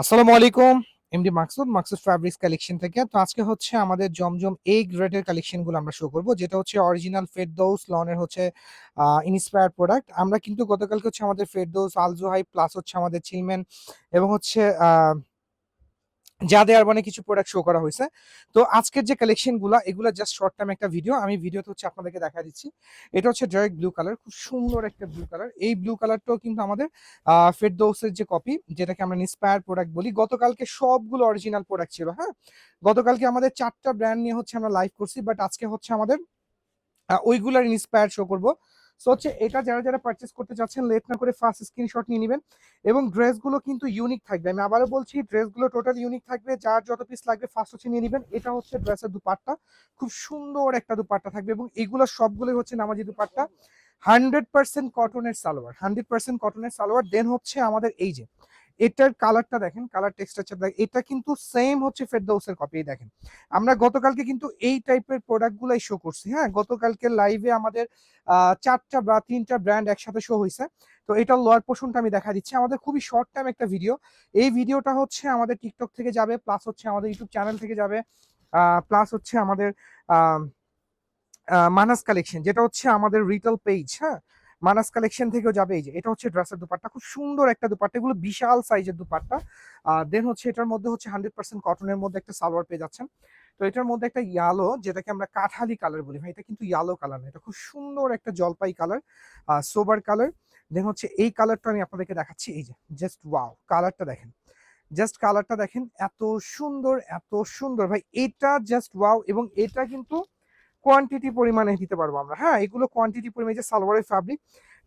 আসসালামু আলাইকুম MD Maksud Maksud fabrics collection থেকে। তো আজকে হচ্ছে আমাদের জমজম এ গ্রেডের কালেকশনগুলো আমরা শো করব, যেটা হচ্ছে অরিজিনাল ফেরদৌস লনের হচ্ছে ইন্সপায়ার প্রোডাক্ট আমরা কিন্তু গতকালকে হচ্ছে আমাদের ফেরদৌস আলজো হাই প্লাস হচ্ছে আমাদের চিলম্যান এবং হচ্ছে যাদের আর মানে কিছু প্রোডাক্ট শো করা হয়েছে। তো আজকের যে কালেকশনগুলা, এগুলা জাস্ট শর্ট টাইম একটা ভিডিও আমি ভিডিওতে হচ্ছে আপনাদেরকে দেখা দিচ্ছি। এটা হচ্ছে ডাইরেক্ট ব্লু কালার খুব সুন্দর একটা ব্লু কালার এই ব্লু কালারটাও কিন্তু আমাদের ফেরদৌসের যে কপি যেটাকে আমরা ইন্সপায়ার প্রোডাক্ট বলি, গতকালকে সবগুলো অরিজিনাল প্রোডাক্ট ছিল হ্যাঁ? গতকালকে আমাদের চারটা ব্র্যান্ড নিয়ে হচ্ছে আমরা লাইভ করছি বাট আজকে হচ্ছে আমাদের ওইগুলার ইন্সপায়ার শো করব। সো হচ্ছে এটা যারা যারা পারচেস করতে চাচ্ছেন লেট না করে ফার্স্ট স্ক্রিনশট নিয়ে নেবেন। এবং ড্রেসগুলো কিন্তু ইউনিক থাকবে। আমি আবারও বলছি ড্রেসগুলো টোটাল ইউনিক থাকবে। যার যত পিস লাগবে ফার্স্ট হচ্ছে নিয়ে নেবেন। এটা হচ্ছে ড্রেসের দুপাট্টা। খুব সুন্দর একটা দুপাট্টা থাকবে এবং এগুলো সবগুলোই হচ্ছে নামাজি দুপাট্টা। হান্ড্রেড পার্সেন্ট কটনের সালোয়ার। হান্ড্রেড পার্সেন্ট কটনের সালোয়ার। দেন হচ্ছে আমাদের এই যে এটার কালারটা দেখেন কালার টেক্সচার দেখেন, এটা কিন্তু সেম হচ্ছে ফেরদৌসের কপি দেখেন। আমরা গতকালকে কিন্তু এই টাইপের প্রোডাক্টগুলাই শো করছি হ্যাঁ? গতকালকে লাইভে আমাদের চারটা বা তিনটা ব্র্যান্ড একসাথে শো হয়েছে তো এটার লোয়ার পোর্শনটা আমি দেখা দিচ্ছি। আমাদের খুবই শর্ট টাইম একটা ভিডিও এই ভিডিওটা হচ্ছে আমাদের টিকটক থেকে যাবে প্লাস হচ্ছে আমাদের ইউটিউব চ্যানেল থেকে যাবে প্লাস হচ্ছে আমাদের মানাস কালেকশন যেটা হচ্ছে আমাদের রিটেল পেজ হ্যাঁ? মানাস কালেকশন থেকেও যাবে এই যে, এটা হচ্ছে ড্রেসের দুপাট্টা। খুব সুন্দর একটা দুপাট্টা, এগুলো বিশাল সাইজের দুপাট্টা। দেন হচ্ছে এটার মধ্যে হচ্ছে হান্ড্রেড পার্সেন্ট কটনের মধ্যে একটা সালোয়ার পেয়ে যাচ্ছেন। তো এটার মধ্যে একটা ইয়ালো যেটাকে আমরা কাঠালি কালার বলি ভাই, এটা কিন্তু ইয়ালো কালার এটা খুব সুন্দর একটা জলপাই কালার সোবার কালার দেন হচ্ছে এই কালারটা আমি আপনাদেরকে দেখাচ্ছি, এই যে জাস্ট ওয়াও কালারটা দেখেন। জাস্ট কালারটা দেখেন, এত সুন্দর এত সুন্দর ভাই, এটা জাস্ট ওয়াও এবং এটা কিন্তু কোয়ান্টিটি পরিমাণে দিতে পারব আমরা। হ্যাঁ এগুলো কোয়ান্টিটি পরিমাণে যে সালোয়ারের ফ্যাব্রিক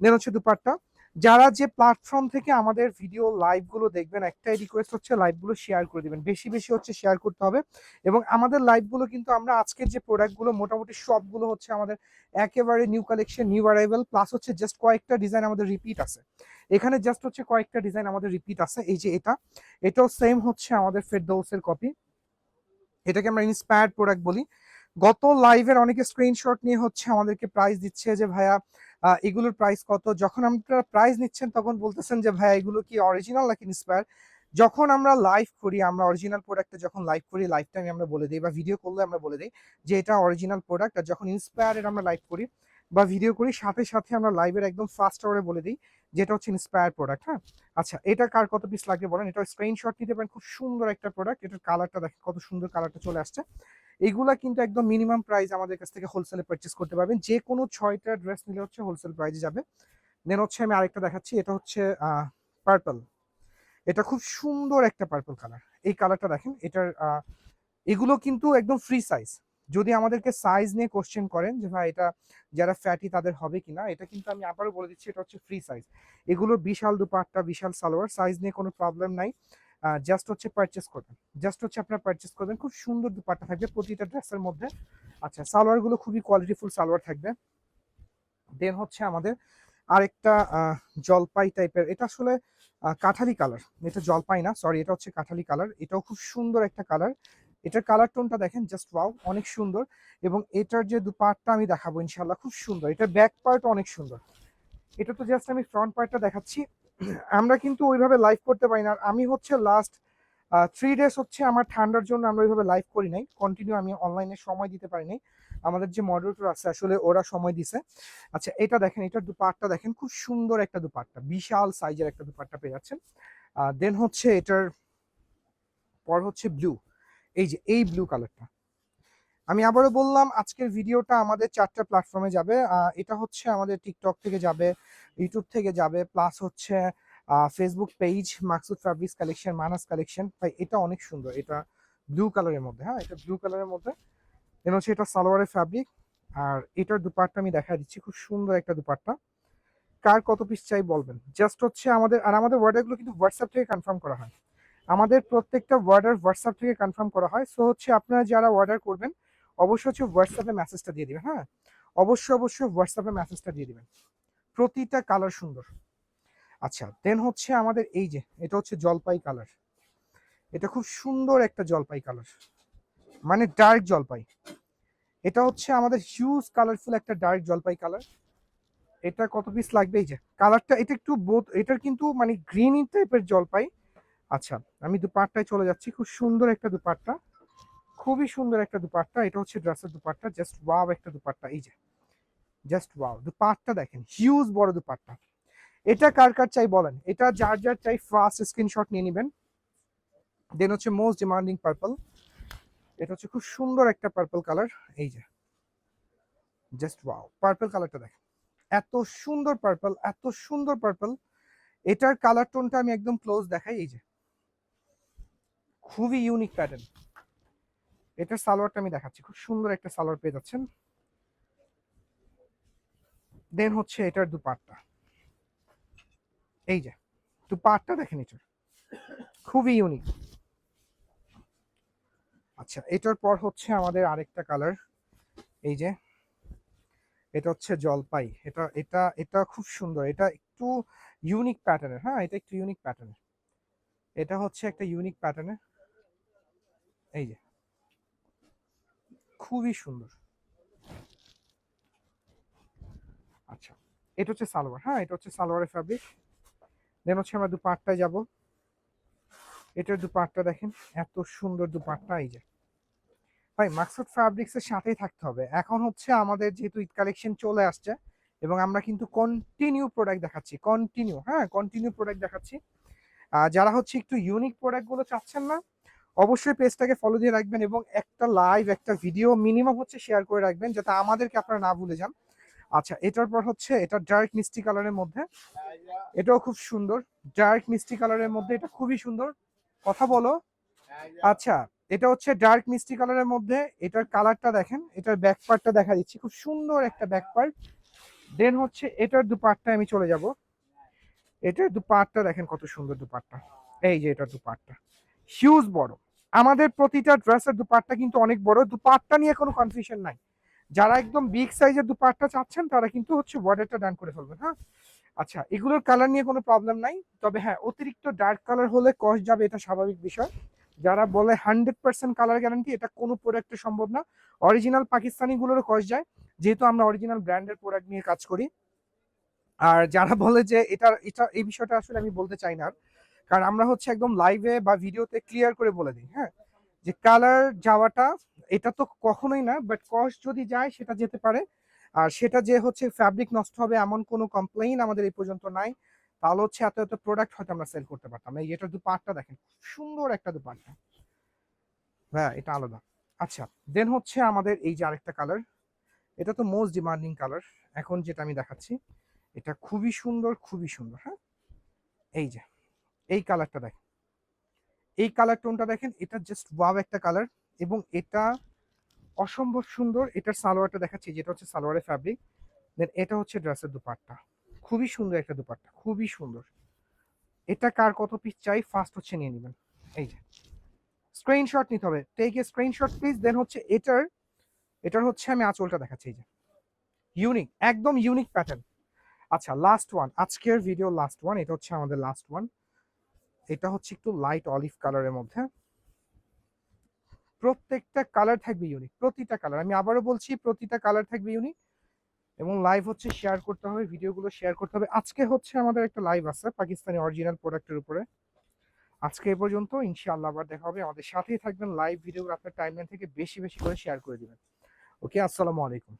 দেন হচ্ছে দুপাট্টা। যারা যে প্ল্যাটফর্ম থেকে আমাদের ভিডিও লাইভগুলো দেখবেন, একটাই রিকোয়েস্ট হচ্ছে লাইভগুলো শেয়ার করে দিবেন। বেশি বেশি হচ্ছে শেয়ার করতে হবে। এবং আমাদের লাইভগুলো কিন্তু আমরা আজকের যে প্রোডাক্টগুলো, মোটামুটি সবগুলো হচ্ছে আমাদের একেবারে new collection new arrival plus হচ্ছে জাস্ট কয়েকটা ডিজাইন আমাদের রিপিট আছে। এখানে জাস্ট হচ্ছে কয়েকটা ডিজাইন আমাদের রিপিট আছে, এই যে এটা। এটাও সেম হচ্ছে আমাদের ফেরদৌসের কপি এটাকে আমরা ইন্সপায়ার্ড প্রোডাক্ট বলি। গত লাইভের অনেকে স্ক্রিনশট নিয়ে হচ্ছে আমাদেরকে প্রাইস দিচ্ছে যে, ভাইয়া এগুলোর প্রাইস কত? যখন আপনারা প্রাইস নিচ্ছেন তখন বলতেছেন যে, ভাইয়া, এগুলো কি অরিজিনাল নাকি ইন্সপায়ার যখন আমরা লাইভ করি, আমরা অরিজিনাল প্রোডাক্টে যখন লাইভ করি লাইভ টাইমে আমরা বলে দিই বা ভিডিও করলে আমরা বলে দিই যে, এটা অরিজিনাল প্রোডাক্ট আর যখন ইন্সপায়ারের আমরা লাইভ করি বা ভিডিও করি, সাথে সাথে আমরা লাইভের একদম ফার্স্ট আওয়ারে বলে দিই যেটা হচ্ছে ইন্সপায়ার প্রোডাক্ট হ্যাঁ? আচ্ছা এটা কার কত পিস লাগবে বলেন? এটা স্ক্রিনশট নিতে পারেন। খুব সুন্দর একটা প্রোডাক্ট এটার কালারটা দেখেন, কত সুন্দর কালারটা চলে আসছে। এগুলা কিন্তু একদম মিনিমাম প্রাইস আমাদের কাছ থেকে হোলসেলে পারচেস করতে পারবেন। যে কোনো ছয়টা ড্রেস নিলে হচ্ছে হোলসেল প্রাইসে যাবে। দেন হচ্ছে আমি আরেকটা দেখাচ্ছি, এটা হচ্ছে পার্পল এটা খুব সুন্দর একটা পার্পল কালার এই কালারটা দেখেন, এটার এগুলো কিন্তু একদম ফ্রি সাইজ যদি আমাদেরকে সাইজ নিয়ে কোশ্চেন করেন যে, ভাই, এটা যারা ফ্যাটি তাদের হবে কিনা? এটা কিন্তু আমি আবারও বলে দিচ্ছি, এটা হচ্ছে ফ্রি সাইজ এগুলোর বিশাল দুপাট্টা, বিশাল সালোয়ার সাইজ নিয়ে কোনো প্রবলেম নাই। জাস্ট হচ্ছে পারচেস করবেন। জাস্ট হচ্ছে আপনারা পারচেস করবেন। খুব সুন্দর দুপাট্টা থাকবে। প্রতিটা ড্রেসের মধ্যে। আচ্ছা সালোয়ারগুলো খুবই কোয়ালিটিফুল সালোয়ার থাকবে। দেন হচ্ছে আমাদের আরেকটা জলপাই টাইপের এটা আসলে কাঠালি কালার এটা জলপাই না সরি এটা হচ্ছে কাঠালি কালার এটাও খুব সুন্দর একটা কালার এটার কালার টোনটা দেখেন জাস্ট ওয়াও অনেক সুন্দর। এবং এটার যে দুপাটটা আমি দেখাবো ইনশাল্লাহ খুব সুন্দর। এটার ব্যাক পার্ট অনেক সুন্দর। এটা তো জাস্ট আমি ফ্রন্ট পার্টটা দেখাচ্ছি। আমরা কিন্তু ওইভাবে লাইভ করতে পারি না। আমি হচ্ছে লাস্ট থ্রি ডেজ হচ্ছে আমার ঠান্ডার জন্য আমরা ওইভাবে লাইভ করি নাই। কন্টিনিউ আমি অনলাইনে সময় দিতে পারি নাই। আমাদের যে মডারেটর আছে, আসলে ওরা সময় দিছে। আচ্ছা এটা দেখেন, এটার দুপাটটা দেখেন, খুব সুন্দর একটা দুপাট্টা, বিশাল সাইজের একটা দুপাট্টা পেয়ে যাচ্ছেন। দেন হচ্ছে এটার পর হচ্ছে ব্লু এই যে, এই ব্লু কালারটা আমি আবারও বললাম, আজকের ভিডিওটা আমাদের চারটা প্ল্যাটফর্মে যাবে। এটা হচ্ছে আমাদের টিকটক থেকে যাবে ইউটিউব থেকে যাবে প্লাস হচ্ছে Facebook page Maksud fabrics collection Manas collection ভাই, এটা অনেক সুন্দর, এটা ব্লু কালারের মধ্যে হ্যাঁ এটা ব্লু কালারের মধ্যে। দেন হচ্ছে এটা সালোয়ারের ফ্যাব্রিক আর এটার দুপাট্টা আমি দেখা দিচ্ছি, খুব সুন্দর একটা দুপাট্টা। কার কত পিস চাই বলবেন? জাস্ট হচ্ছে আমাদের, আর আমাদের ওয়ার্ডারগুলো কিন্তু হোয়াটসঅ্যাপ থেকে কনফার্ম করা হয়। আমাদের প্রত্যেকটা ওয়ার্ডার হোয়াটসঅ্যাপ থেকে কনফার্ম করা হয়। সো হচ্ছে আপনারা যারা অর্ডার করবেন অবশ্যই হচ্ছে হোয়াটসঅ্যাপে মেসেজটা দিয়ে দিবেন হ্যাঁ? অবশ্যই অবশ্যই হোয়াটসঅ্যাপে মেসেজটা দিয়ে দিবেন। প্রতিটা কালার সুন্দর। আচ্ছা দেন হচ্ছে আমাদের এই যে, এটা হচ্ছে জলপাই কালার এটা খুব সুন্দর একটা জলপাই কালার মানে ডার্ক জলপাই। এটা হচ্ছে আমাদের হিউজ কালারফুল একটা ডার্ক জলপাই কালার এটা কত পিস লাগবে? এই যে কালারটা এটা একটু বোধ এটার কিন্তু মানে গ্রিন টাইপের জলপাই। আচ্ছা আমি দুপাট্টায় চলে যাচ্ছি, খুব সুন্দর একটা দুপাট্টা। খুবই সুন্দর একটা দুপাট্টা। এটা হচ্ছে ড্রেসের দুপাট্টা জাস্ট ওয়াও একটা দুপাট্টা। এই যে জাস্ট ওয়াও দুপাট্টা দেখেন হিউজ বড় দুপাট্টা। এটা কার কার চাই বলেন? এটা যার যার চাই ফার্স্ট স্ক্রিনশট নিয়ে নেবেন। দেন হচ্ছে মোস্ট ডিমান্ডিং পার্পল এটা হচ্ছে খুব সুন্দর একটা পার্পল কালার এই যে জাস্ট ওয়াও পার্পল কালারটা দেখেন। এত সুন্দর পার্পল এত সুন্দর পার্পল এটার কালার টোনটা আমি একদম ক্লোজ দেখাই। এই যে, খুবই ইউনিক প্যাটার্ন এটার সালোয়ারটা আমি দেখাচ্ছি। খুব সুন্দর একটা সালোয়ার পেয়ে যাচ্ছেন। দেন হচ্ছে এটার দুপাট্টা। এই যে, দুপাট্টা দেখেন এটার। খুবই ইউনিক আচ্ছা এটার পর হচ্ছে আমাদের আরেকটা কালার এই যে, এটা হচ্ছে জলপাই। এটা এটা এটা খুব সুন্দর। এটা একটু ইউনিক প্যাটার্নের হ্যাঁ এটা একটু ইউনিক প্যাটার্নের এটা হচ্ছে একটা ইউনিক প্যাটার্নের এই যে খুবই সুন্দর। আচ্ছা এটা হচ্ছে সালোয়ার হ্যাঁ এটা হচ্ছে সালোয়ারের ফ্যাব্রিক দেন হচ্ছে আমরা দুপাট্টায় যাব। এটার দুপাট্টা দেখেন, এত সুন্দর দুপাট্টা, এই যে। ভাই, মাকসুদ ফ্যাব্রিক্স এর সাথেই থাকতে হবে। এখন হচ্ছে আমাদের যেহেতু ঈদ কালেকশন চলে আসছে, এবং আমরা কিন্তু কন্টিনিউ প্রোডাক্ট দেখাচ্ছি কন্টিনিউ হ্যাঁ কন্টিনিউ প্রোডাক্ট দেখাচ্ছি। যারা হচ্ছে একটু ইউনিক প্রোডাক্টগুলো চাচ্ছেন না অবশ্যই পেজটাকে ফলো দিয়ে রাখবেন এবং একটা লাইভ একটা ভিডিও মিনিমাম হচ্ছে শেয়ার করে রাখবেন যাতে আমাদেরকে আপনারা না ভুলে যান। আচ্ছা এটার পর হচ্ছে এটা ডার্ক মিষ্টি কালারের মধ্যে। এটাও খুব সুন্দর। ডার্ক মিষ্টি কালারের মধ্যে এটা খুবই সুন্দর। কথা বলো। আচ্ছা এটা হচ্ছে ডার্ক মিষ্টি কালারের মধ্যে। এটার কালারটা দেখেন, এটার ব্যাক পার্টটা দেখা দিচ্ছি। খুব সুন্দর একটা ব্যাক পার্ট দেন হচ্ছে এটার দুপাটটা আমি চলে যাব। এটার দুপাটটা দেখেন কত সুন্দর দুপাটটা। এই যে এটার দুপাটটা। হিউজ বড়। আমাদের প্রতিটা ড্রেসের দুপাটটা কিন্তু অনেক বড়। দুপাটটা নিয়ে কোনো কনফিউশন নাই। যারা একদম বিগ সাইজের দুপাটটা চাচ্ছেন, তারা কিন্তু হচ্ছে বর্ডারটা ডান করে ফেলবেন হ্যাঁ? আচ্ছা এগুলোর কালার নিয়ে কোনো প্রবলেম নাই। তবে হ্যাঁ অতিরিক্ত ডার্ক কালার হলে কস্ট যাবে, এটা স্বাভাবিক বিষয়। যারা বলে হান্ড্রেড পার্সেন্ট কালার গ্যারান্টি এটা কোনো প্রোডাক্টে সম্ভব না। অরিজিনাল পাকিস্তানি গুলোরও কস্ট যায়। যেহেতু আমরা অরিজিনাল ব্র্যান্ডের প্রোডাক্ট নিয়ে কাজ করি। আর যারা বলে যে এটা এটা, এই বিষয়টা আসলে আমি বলতে চাই না আর। কারণ আমরা হচ্ছে একদম লাইভে বা ভিডিওতে ক্লিয়ার করে বলে দিই হ্যাঁ? যে কালার যাওয়াটা, এটা তো কখনোই না বাট কস্ট যদি যায় সেটা যেতে পারে। আর সেটা যে হচ্ছে ফ্যাব্রিক নষ্ট হবে এমন কোনো কমপ্লেইন আমাদের এই পর্যন্ত নাই। তাহলে হচ্ছে এত এত প্রোডাক্ট হয়তো আমরা সেল করতে পারতাম। এই এটার দুপাটটা দেখেন সুন্দর একটা দুপাট্টা। হ্যাঁ এটা আলাদা। আচ্ছা দেন হচ্ছে আমাদের এই যে আরেকটা কালার এটা তো মোস্ট ডিমান্ডিং কালার এখন যেটা আমি দেখাচ্ছি, এটা খুবই সুন্দর খুবই সুন্দর হ্যাঁ? এই যে এই কালারটা দেখেন। এই কালার টোনটা দেখেন, এটা জাস্ট ওয়াও একটা কালার এবং এটা অসম্ভব সুন্দর এটার সালোয়ারটা দেখাচ্ছি, যেটা হচ্ছে সালোয়ারের ফ্যাব্রিক দেন এটা হচ্ছে ড্রেসের দুপাট্টা। খুবই সুন্দর একটা দুপাট্টা, খুবই সুন্দর। এটা কার কত পিস চাই? ফার্স্ট হচ্ছে নিয়ে নেবেন। এই যে। স্ক্রিনশট নিতে হবে। টেক এ স্ক্রিনশট প্লিজ দেন হচ্ছে এটার এটার হচ্ছে আমি আঁচলটা দেখাচ্ছি, এই যে। ইউনিক একদম ইউনিক প্যাটার্ন আচ্ছা লাস্ট ওয়ান আজকের ভিডিও লাস্ট ওয়ান এটা হচ্ছে আমাদের লাস্ট ওয়ান এটা হচ্ছে একটু লাইট অলিভ কালারের মধ্যে। প্রত্যেকটা কালার থাকবে ইউনিক প্রতিটা কালার আমি আবারও বলছি, প্রতিটা কালার থাকবে ইউনিক এবং লাইভ হচ্ছে শেয়ার করতে হবে, ভিডিওগুলো শেয়ার করতে হবে। আজকে হচ্ছে আমাদের একটা লাইভ আছে পাকিস্তানি অরিজিনাল প্রোডাক্টের উপরে। আজকে এ পর্যন্ত, ইনশাআল্লাহ আবার দেখা হবে। আমাদের সাথেই থাকবেন লাইভ ভিডিও আপনার টাইমলাইন থেকে বেশি বেশি করে শেয়ার করে দিবেন। ওকে আসসালামু আলাইকুম।